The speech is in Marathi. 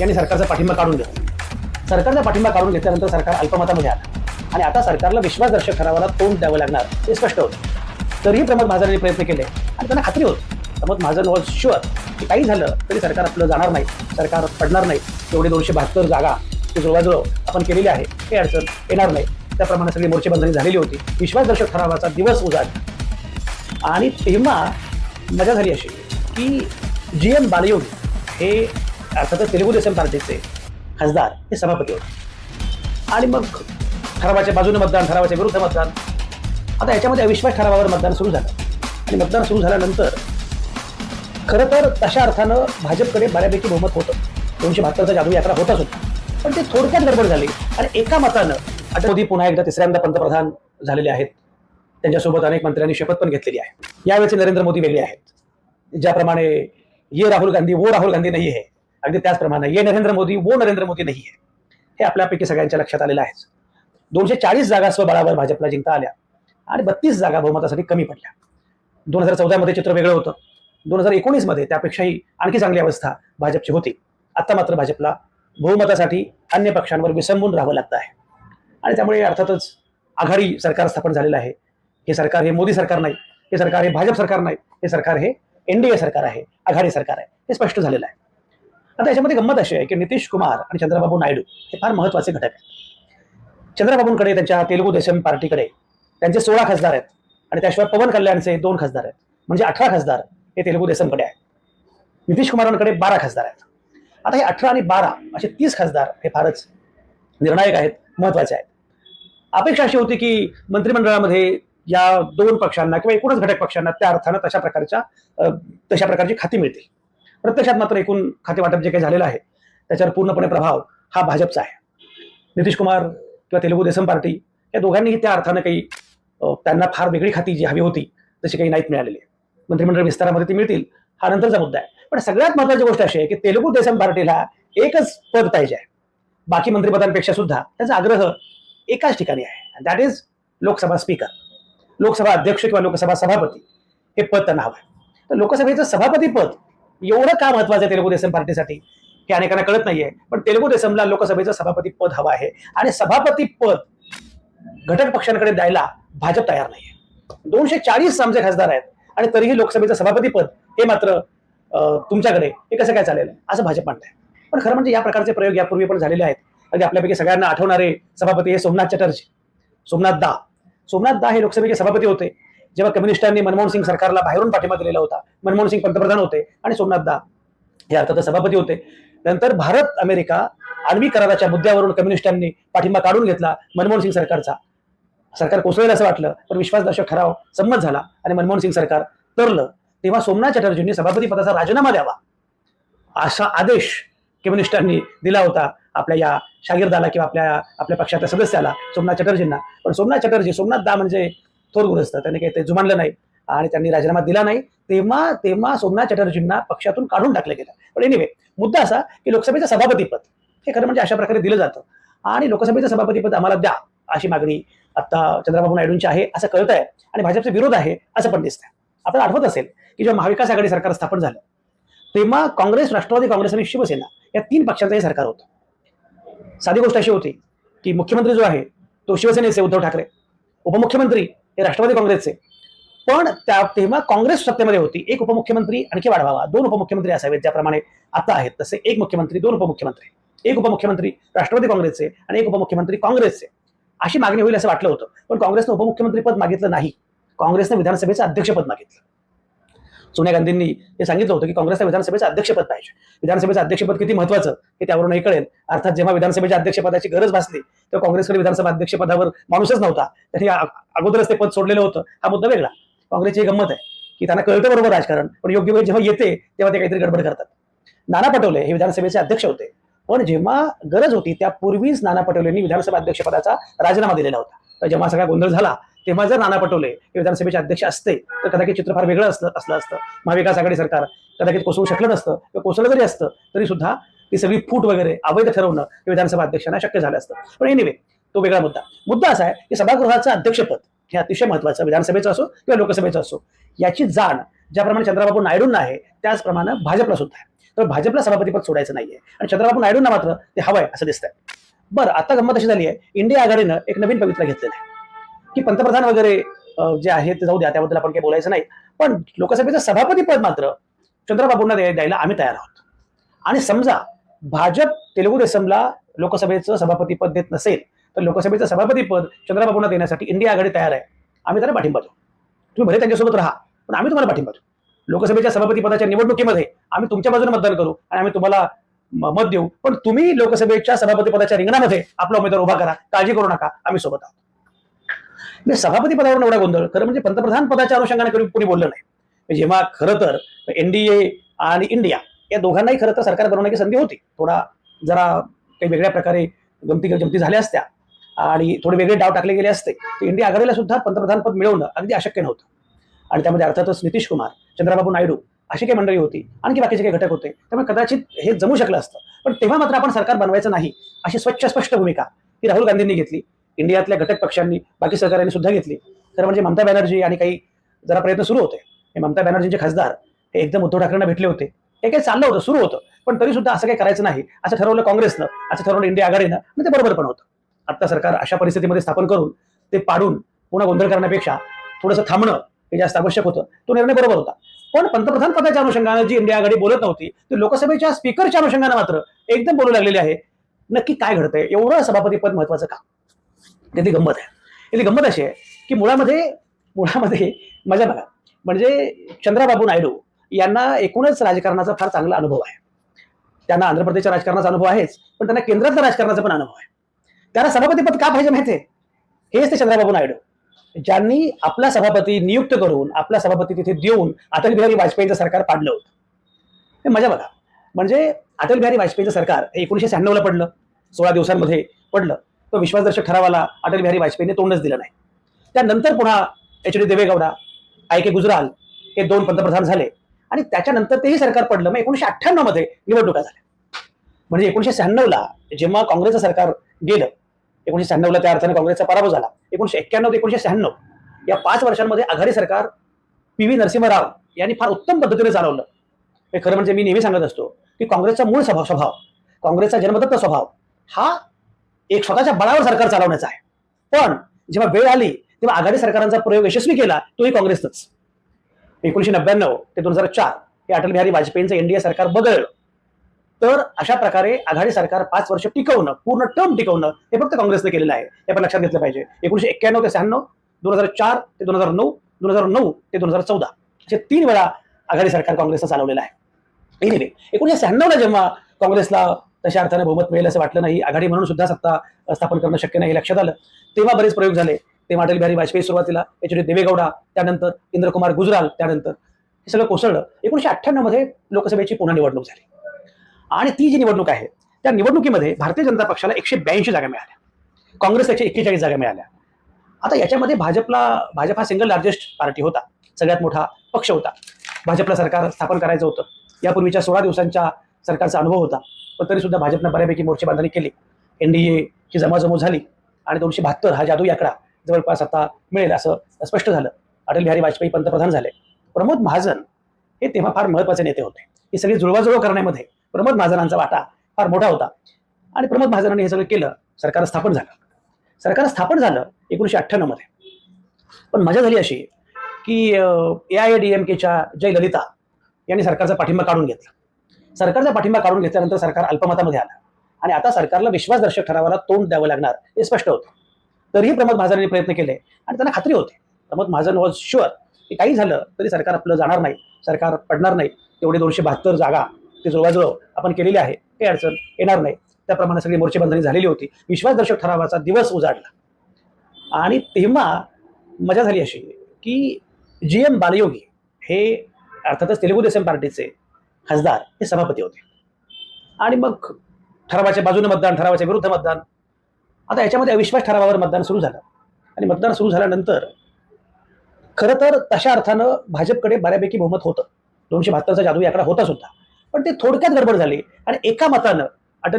यांनी सरकारचा पाठिंबा काढून घेतला. सरकारचा पाठिंबा काढून घेतल्यानंतर सरकार अल्पमतामध्ये आलं. आणि आता सरकारला विश्वासदर्शक ठरावाला तोंड द्यावं लागणार हे स्पष्ट होतं. तरीही प्रमोद महाजनांनी प्रयत्न केले आणि त्यांना खात्री होती. प्रमोद महाजन वॉज शुअर की काही झालं तरी सरकार आपलं जाणार नाही सरकार पडणार नाही. एवढे दोनशे बहात्तर जागा ती जुळवाजुळव आपण केलेली आहे हे अडचण येणार नाही. त्याप्रमाणे सगळी मोर्चेबंधनी झालेली होती. विश्वासदर्शक ठरावाचा दिवस उजाड. आणि तेव्हा मजा झाली अशी की जी एम बालयोगी हे अर्थातच तेलुगू देसम पार्टीचे खासदार हे सभापती होते. आणि मग ठरावाच्या बाजूने मतदान ठरावाच्या विरुद्ध मतदान. आता याच्यामध्ये अविश्वास ठरावावर मतदान सुरू झालं. आणि मतदान सुरू झाल्यानंतर खरं तर तशा अर्थानं भाजपकडे बऱ्यापैकी बहुमत होतं. दोनशे बहात्तरचा जादू यात्रा होताच होता पण ते थोडक्यात गडबड झाली. आणि एका मतानं आता मोदी पुन्हा एकदा तिसऱ्यांदा पंतप्रधान झालेले आहेत. त्यांच्यासोबत अनेक मंत्र्यांनी शपथ पण घेतलेली आहे. यावेळेचे नरेंद्र मोदी वेगळे आहेत. ज्याप्रमाणे ये राहुल गांधी वो राहुल गांधी नाही आहे. अगदी त्याचप्रमाणे ये नरेंद्र मोदी वो नरेंद्र मोदी नाही आहे हे आपल्यापैकी सगळ्यांच्या लक्षात आलेलं आहेच. दोनशे चाळीस जागा स्वबळावर भाजपला जिंकता आल्या आणि बत्तीस जागा बहुमतासाठी कमी पडल्या. दोन हजार चौदामध्ये चित्र वेगळं होतं. दोन हजार एकोणीसमध्ये त्यापेक्षाही आणखी चांगली अवस्था भाजपची होती. आता मात्र भाजपला बहुमतासाठी अन्य पक्षांवर विसंबून राहावं लागतं आहे. आणि त्यामुळे अर्थातच आघाडी सरकार स्थापन झालेलं आहे. हे सरकार हे मोदी सरकार नाही. हे सरकार हे भाजप सरकार नाही. हे सरकार हे एनडीए सरकार आहे. आघाडी सरकार आहे. हे स्पष्ट झालेलं आहे. आता याच्यामध्ये गंमत अशी आहे की नितीश कुमार आणि चंद्रबाबू नायडू हे फार महत्त्वाचे घटक आहेत. चंद्रबाबूंकडे त्यांच्या तेलुगू देशम पार्टीकडे त्यांचे सोळा खासदार आहेत आणि त्याशिवाय पवन कल्याणचे दोन खासदार आहेत. म्हणजे अठरा खासदार हे तेलुगू देशमकडे आहेत. नितीश कुमारांकडे बारा खासदार आहेत. आता हे अठरा आणि बारा असे तीस खासदार हे फारच निर्णायक आहेत महत्त्वाचे आहेत. अपेक्षा अशी होती की मंत्रिमंडळामध्ये या दोन पक्षांना किंवा एकूणच घटक पक्षांना त्या अर्थानं तशा प्रकारच्या तशा प्रकारची खाती मिळतील. प्रत्यक्षात मात्र एकूण खाते वाटप जे काही झालेलं आहे त्याच्यावर पूर्णपणे प्रभाव हा भाजपचा आहे. नितीश कुमार किंवा तेलुगू देसम पार्टी या दोघांनीही त्या अर्थानं काही त्यांना फार वेगळी खाती जी हवी होती तशी काही नाहीत मिळालेली. मंत्रिमंडळ विस्तारामध्ये ती मिळतील हा नंतरचा मुद्दा आहे. पण सगळ्यात महत्वाची गोष्ट अशी आहे की तेलुगू देसम पार्टीला एकच पद पाहिजे आहे. बाकी मंत्रिपदांपेक्षा सुद्धा त्याचा आग्रह एकाच ठिकाणी आहे. That is Lok Sabha speaker. Lok Sabha अध्यक्ष किंवा लोकसभा सभापती हे पद त्यांना हवं आहे. तर लोकसभेचं सभापती पद एवढं का महत्वाचं आहे तेलुगू देसम पार्टीसाठी? हे अनेकांना कळत नाहीये. पण तेलुगू देसमला लोकसभेचं सभापती पद हवं आहे. आणि सभापती पद घटक पक्षांकडे द्यायला भाजप तयार नाहीये. दोनशे चाळीस आमचे खासदार आहेत आणि तरीही लोकसभेचं सभापती पद हे मात्र अं, तुमच्याकडे हे कसं काय चालेल? असं भाजप म्हणतंय पण खरं म्हणजे या प्रकारचे प्रयोग यापूर्वी पण झालेले आहेत. अगदी आपल्यापैकी सगळ्यांना आठवणारे सभापती हे सोमनाथ चटर्जी सोमनाथ दा. सोमनाथ दा हे लोकसभेचे सभापती होते. जेव्हा कम्युनिस्टांनी मनमोहन सिंग सरकारला बाहेरून पाठिंबा दिलेला होता मनमोहन सिंग पंतप्रधान होते आणि सोमनाथ दा हे अर्थात सभापती होते. नंतर भारत अमेरिका आण्विक कराराच्या मुद्द्यावरून कम्युनिस्टांनी पाठिंबा काढून घेतला मनमोहन सिंग सरकारचा. सरकार कोसळेल असं वाटलं पण विश्वासदर्शक ठराव संमत झाला आणि मनमोहन सिंग सरकार तरलं. तेव्हा सोमनाथ चटर्जींनी सभापती पदाचा राजीनामा द्यावा असा आदेश कम्युनिस्टांनी दिला होता आपल्या या शागिर्दाला किंवा आपल्या आपल्या पक्षाच्या सदस्याला सोमनाथ चॅटर्जींना. पण सोमनाथ चटर्जी सोमनाथ दा म्हणजे थोर गुरस्त त्यांनी काही ते जुमानलं नाही आणि त्यांनी राजीनामा दिला नाही. तेव्हा तेव्हा सोमनाथ चटर्जींना पक्षातून काढून टाकलं गेलं. पण एनिवे मुद्दा असा की लोकसभेचं सभापतीपद हे खरं म्हणजे अशा प्रकारे दिलं जातं. आणि लोकसभेचं सभापतीपद आम्हाला द्या अशी मागणी आता चंद्रबाबू नायडूंची आहे असं कळत आहे आणि भाजपचा विरोध आहे असं पण दिसतंय. आपल्याला आठवत असेल की जेव्हा महाविकास आघाडी सरकार स्थापन झालं तेव्हा काँग्रेस राष्ट्रवादी काँग्रेस आणि शिवसेना या तीन पक्षांचं हे सरकार होतं. साधी गोष्ट अशी होती की मुख्यमंत्री जो आहे तो शिवसेनेचे उद्धव ठाकरे उपमुख्यमंत्री हे राष्ट्रवादी काँग्रेसचे. पण त्या तेव्हा काँग्रेस सत्तेमध्ये होती. एक उपमुख्यमंत्री आणखी वाढवावा. दोन उपमुख्यमंत्री असावेत ज्याप्रमाणे आता आहेत तसे एक मुख्यमंत्री दोन उपमुख्यमंत्री. एक उपमुख्यमंत्री राष्ट्रवादी काँग्रेसचे आणि एक उपमुख्यमंत्री काँग्रेसचे. अशी मागणी होईल असं वाटलं होतं. पण काँग्रेसनं उपमुख्यमंत्री पद मागितलं नाही. काँग्रेसनं विधानसभेचं अध्यक्षपद मागितलं. सोनिया गांधींनी हे सांगितलं होतं की काँग्रेसला विधानसभेचं अध्यक्षपद पाहिजे. विधानसभेचं अध्यक्षपद किती महत्वाचं हे त्यावरूनही कळेल. अर्थात जेव्हा विधानसभेच्या अध्यक्षपदाची गरज भासली तेव्हा काँग्रेसकडे विधानसभा अध्यक्षपदावर माणूसच नव्हता. त्यांनी अगोदरच ते पद सोडलेलं होतं. हा मुद्दा वेगळा. काँग्रेसची गंमत आहे की त्यांना कळतं बरोबर राजकारण पण योग्य वेळ जेव्हा येते तेव्हा ते काहीतरी गडबड करतात. नाना पटोले हे विधानसभेचे अध्यक्ष होते पण जेव्हा गरज होती त्यापूर्वीच नाना पटोलेंनी विधानसभा अध्यक्षपदाचा राजीनामा दिलेला होता. तर जेव्हा सगळा गोंधळ झाला तेव्हा जर नाना पटोले हे विधानसभेचे अध्यक्ष असते तर कदाचित चित्र फार वेगळं असलं असलं असतं. महाविकास आघाडी सरकार कदाचित कोसळू शकलं नसतं किंवा कोसळलं जरी असतं तरी सुद्धा ती सगळी फूट वगैरे अवैध ठरवणं हे विधानसभा अध्यक्षांना शक्य झालं असतं. पण एनिवे तो वेगळा मुद्दा. मुद्दा असा आहे की सभागृहाचं अध्यक्षपद हे अतिशय महत्वाचं विधानसभेचं असो किंवा लोकसभेचं असो याची जाण ज्याप्रमाणे चंद्रबाबू नायडूंना आहे त्याचप्रमाणे भाजपला सुद्धा आहे. तर भाजपला सभापतीपद सोडायचं नाहीये. आणि चंद्रबाबू नायडूंना मात्र ते हवंय असं दिसतंय. बरं आता गंमत अशी झाली आहे इंडिया आघाडीनं एक नवीन पवित्र घेतलेला आहे. की पंतप्रधान वगैरे जे आहे ते जाऊ द्या त्याबद्दल आपण काही बोलायचं नाही. पण लोकसभेचं सभापतीपद मात्र चंद्रबाबूंना द्यायला आम्ही तयार आहोत. आणि समजा भाजप तेलुगू देसमला लोकसभेचं सभापती पद देत नसेल तर लोकसभेचं सभापतीपद चंद्रबाबूंना देण्यासाठी इंडिया आघाडी तयार आहे. आम्ही त्यांना पाठिंबा देऊ. तुम्ही भले त्यांच्यासोबत राहा पण आम्ही तुम्हाला पाठिंबा देऊ. लोकसभेच्या सभापतीपदाच्या निवडणुकीमध्ये आम्ही तुमच्या बाजूने मतदान करू आणि आम्ही तुम्हाला मत देऊ. पण तुम्ही लोकसभेच्या सभापतीपदाच्या रिंगणामध्ये आपला उमेदवार उभा करा. काळजी करू नका. आम्ही सोबत आहोत. म्हणजे सभापती पदावर एवढा गोंधळ. खरं म्हणजे पंतप्रधान पदाच्या अनुषंगाने कधी कोणी बोललं नाही. म्हणजे जेव्हा खरं तर एनडीए आणि इंडिया या दोघांनाही खरं तर सरकार बनवण्याची संधी होती. थोडा जरा काही वेगळ्या प्रकारे गमती जमती झाल्या असत्या आणि थोडे वेगळे डाव टाकले गेले असते. तर इंडिया आघाडीला सुद्धा पंतप्रधान पद मिळवणं अगदी अशक्य नव्हतं. आणि त्यामध्ये अर्थातच नितीश कुमार चंद्रबाबू नायडू अशी काही मंडळी होती. आणखी बाकीचे काही घटक होते. त्यामुळे कदाचित हे जमू शकलं असतं. पण तेव्हा मात्र आपण सरकार बनवायचं नाही अशी स्वच्छ स्पष्ट भूमिका ही राहुल गांधींनी घेतली. इंडियातल्या घटक पक्षांनी बाकी सहकार्यांनी सुद्धा घेतली. खरं म्हणजे ममता बॅनर्जी आणि काही जरा प्रयत्न सुरू होते. हे ममता बॅनर्जींचे खासदार हे एकदम उद्धव ठाकरेंना भेटले होते. हे काही चाललं होतं सुरू होतं. पण तरी सुद्धा असं काही करायचं नाही. असं ठरवलं काँग्रेसनं असं ठरवलं इंडिया आघाडीनं. आणि ते बरोबर पण होतं. आता सरकार अशा परिस्थितीमध्ये स्थापन करून ते पाडून पुन्हा गोंधळ करण्यापेक्षा थोडंसं थांबणं हे जास्त आवश्यक होतं. तो निर्णय बरोबर होता. पण पंतप्रधान पदाच्या अनुषंगानं जी इंडिया आघाडी बोलत नव्हती ती लोकसभेच्या स्पीकरच्या अनुषंगानं मात्र एकदम बोलू लागलेली आहे. नक्की काय घडतंय? एवढं सभापतीपद महत्वाचं का? त्याची गंमत आहे. याची गंमत अशी आहे की मुळामध्ये मुळामध्ये मजा बघा. म्हणजे चंद्राबाबू नायडू यांना एकूणच राजकारणाचा फार चांगला अनुभव आहे. त्यांना आंध्र प्रदेशच्या राजकारणाचा अनुभव आहेच पण त्यांना केंद्रातल्या राजकारणाचा पण अनुभव आहे. त्यांना सभापतीपद का पाहिजे माहिती आहे? हेच ते चंद्रबाबू नायडू. ज्यांनी आपला सभापती नियुक्त करून आपला सभापती तिथे देऊन अटल बिहारी वाजपेयीचं सरकार पाडलं होतं. हे मजा बघा. म्हणजे अटल बिहारी वाजपेयीचं सरकार हे एकोणीशे शहाण्णवला पडलं सोळा दिवसांमध्ये पडलं. तो विश्वासदर्शक ठरावाला अटल बिहारी वाजपेयीने तोंडच दिलं नाही. त्यानंतर पुन्हा H D Deve Gowda I K Gujral हे दोन पंतप्रधान झाले. आणि त्याच्यानंतर तेही सरकार पडलं. मग एकोणीशे अठ्ठ्याण्णवमध्ये निवडणुका झाल्या. म्हणजे एकोणीशे शहाण्णवला जेव्हा काँग्रेसचं सरकार गेलं एकोणीशे शहाण्णवला त्या अर्थाने काँग्रेसचा पराभव झाला. एकोणीशे एक्क्याण्णव ते एकोणीशे शहाण्णव या पाच वर्षांमध्ये आघाडी सरकार पी व्ही नरसिंहराव यांनी फार उत्तम पद्धतीने चालवलं. हे खरं म्हणजे मी नेहमी सांगत असतो की काँग्रेसचा मूळ स्वभाव स्वभाव काँग्रेसचा जन्मदत्त स्वभाव हा एक स्वतःच्या बळावर सरकार चालवण्याचा आहे. पण जेव्हा वेळ आली तेव्हा आघाडी सरकारांचा प्रयोग यशस्वी केला तोही काँग्रेसनंच एकोणीशे नव्याण्णव ते दोन हजार चार हे अटल बिहारी वाजपेयींचं एनडीए सरकार बदललं. तर अशा प्रकारे आघाडी सरकार पाच वर्ष टिकवणं पूर्ण टर्म टिकवणं हे फक्त काँग्रेसने केलेलं आहे. हे आपण लक्षात घेतलं पाहिजे. एकोणीशे एक्क्याण्णव ते शहाण्णव दोन हजार चार ते दोन हजार नऊ दोन हजार नऊ ते दोन हजार चौदा असे तीन वेळा आघाडी सरकार काँग्रेसनं चालवलेलं आहे. एनिवे एकोणीशे शहाण्णवला जेव्हा काँग्रेसला तशा अर्थानं बहुमत मिळेल असं वाटलं नाही. आघाडी म्हणून सुद्धा सत्ता स्थापन करणं शक्य नाही हे लक्षात आलं. तेव्हा बरेच प्रयोग झाले. तेव्हा अटल बिहारी वाजपेयी सुरुवातीला एच डी देवेगौडा त्यानंतर इंद्रकुमार गुजराल त्यानंतर हे सगळं कोसळलं. एकोणीशे अठ्ठ्याण्णवमध्ये लोकसभेची पुन्हा निवडणूक झाली. आणि ती जी निवडणूक आहे त्या निवडणुकीमध्ये भारतीय जनता पक्षाला एकशे ब्याऐंशी जागा मिळाल्या. काँग्रेसला एकशे एक्केचाळीस जागा मिळाल्या. आता याच्यामध्ये भाजपला भाजप हा सिंगल लार्जेस्ट पार्टी होता. सगळ्यात मोठा पक्ष होता. भाजपला सरकार स्थापन करायचं होतं. यापूर्वीच्या सोळा दिवसांच्या सरकारचा अनुभव होता. पण तरी सुद्धा भाजपनं बऱ्यापैकी मोर्चे बांधणी केली एनडीएची जमाजमो झाली आणि दोनशे बहात्तर हा जादू याकडा जवळपास आता मिळेल असं स्पष्ट झालं. अटल बिहारी वाजपेयी पंतप्रधान झाले. प्रमोद महाजन हे तेव्हा फार महत्त्वाचे नेते होते. ही सगळी जुळवाजुळव करण्यामध्ये प्रमोद महाजनांचा वाटा फार मोठा होता. आणि प्रमोद महाजनांनी हे सगळं केलं सरकार स्थापन झालं. सरकार स्थापन झालं एकोणीशे अठ्ठ्याण्णवमध्ये पण मजा झाली अशी की ए आय डी एम केच्या जयललिता यांनी सरकारचा पाठिंबा काढून घेतला. सरकारचा पाठिंबा काढून घेतल्यानंतर सरकार अल्पमतामध्ये आलं. आणि आता सरकारला विश्वासदर्शक ठरावाला तोंड द्यावं लागणार हे स्पष्ट होतं. तरीही प्रमोद महाजनांनी प्रयत्न केले आणि त्यांना खात्री होती. प्रमोद महाजन वॉज शुअर की काही झालं तरी सरकार आपलं जाणार नाही सरकार पडणार नाही. तेवढे दोनशे बहात्तर जागा ते जुळवाजुळव आपण केलेली आहे काही अडचण येणार नाही. त्याप्रमाणे सगळी मोर्चेबंधनी झालेली होती. विश्वासदर्शक ठरावाचा दिवस उजाडला. आणि तेव्हा मजा झाली अशी की जी एम बालयोगी हे अर्थातच तेलुगू देसम पार्टीचे खासदार हे सभापती होते. आणि मग ठरावाच्या बाजूने मतदान ठरावाच्या विरुद्ध मतदान. आता याच्यामध्ये अविश्वास ठरावावर मतदान सुरू झालं. आणि मतदान सुरू झाल्यानंतर खरं तर तशा अर्थानं भाजपकडे बऱ्यापैकी बहुमत होतं. दोनशे बहात्तरचा जादू याकडा होता सुद्धा. पण ते थोडक्यात गडबड झाली आणि एका मतानं अटल